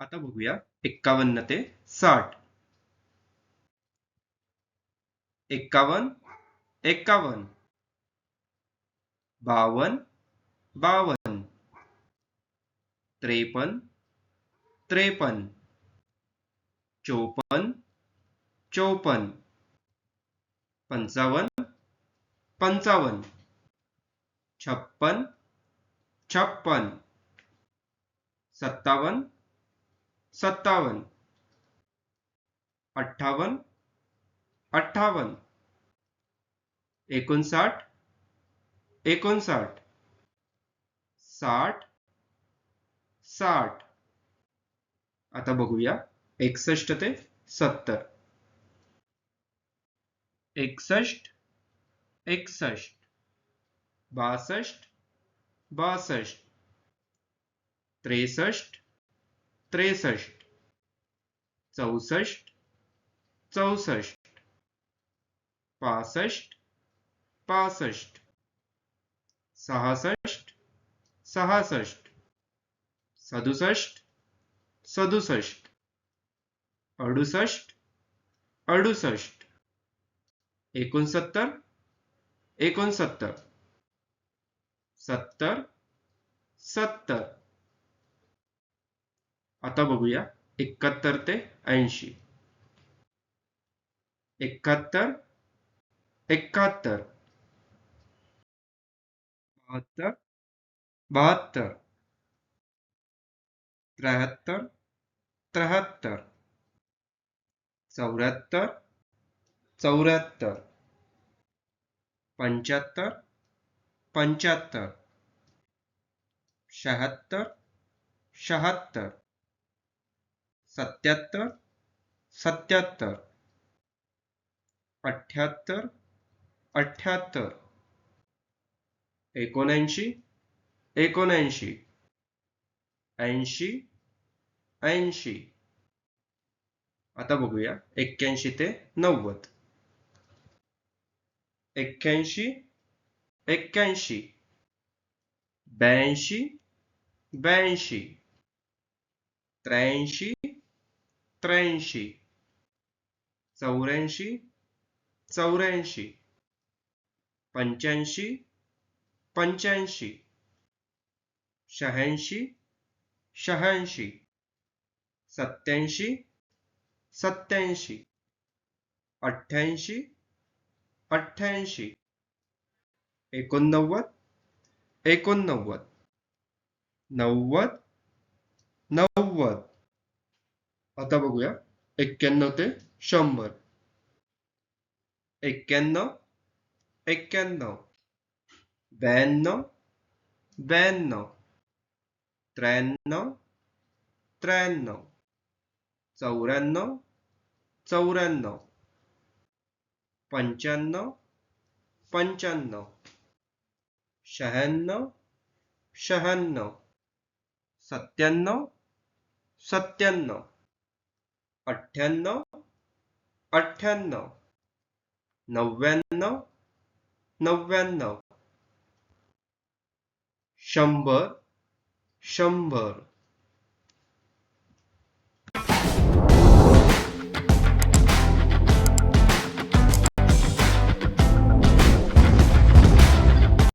आता बघूया एक्कावन्न ते साठ. एक्कावन्न एक्कावन्न. बावन्न बावन्न. त्रेपन्न त्रेपन्न. चौपन्न चौपन्न. पंचावन्न पंचावन्न. छप्पन छप्पन सत्तावन्न सत्तावन्न अठ्ठावन्न अठ्ठावन्न एकोणसाठ एकोणसाठ, साठ साठ. आता बघूया, एकसष्ट ते सत्तर. एकसष्ट एकसष्ट, बासष्ट बासष्ट. त्रेसष्ट त्रेसष्ट. चौसष्ट. चौसष्ट. पासष्ट. पासष्ट. सहासष्ट. सहासष्ट. सदुसष्ट. सदुसष्ट. अडुसष्ट. अडुसष्ट. एकोणसत्तर. एकोणसत्तर. सत्तर. सत्तर. आता बघूया. एकाहत्तर ते ऐंशी. एकाहत्तर एकाहत्तर. बहात्तर बहात्तर. त्र्याहत्तर त्र्याहत्तर. चौऱ्याहत्तर चौऱ्याहत्तर. पंच्याहत्तर पंच्याहत्तर. शहात्तर शहात्तर. सत्याहत्तर सत्याहत्तर अठ्ठ्याहत्तर अठ्ठ्याहत्तर एकोणऐंशी एकोणऐंशी, ऐंशी ऐंशी. आता बघूया, एक्क्याऐंशी ते नव्वद. एक्क्याऐंशी एक्क्याऐंशी. ब्याऐंशी ब्याऐंशी. त्र्याऐंशी त्र्याऐंशी. चौऱ्याऐंशी चौऱ्याऐंशी. पंच्याऐंशी पंच्याऐंशी. शहाऐंशी शहाऐंशी. सत्याऐंशी सत्याऐंशी. अठ्ठ्याऐंशी अठ्ठ्याऐंशी. एकोणनव्वद एकोणनव्वद. नव्वद नव्वद. आता बघूया एक्क्याण्णव ते शंभर एक्क्याण्णव एक्क्याण्णव ब्याण्णव ब्याण्णव त्र्याण्णव त्र्याण्णव चौऱ्याण्णव चौऱ्याण्णव अठ्ठ्याण्णव अठ्ठ्याण्णव नव्याण्णव नव्याण्णव. शंभर शंभर.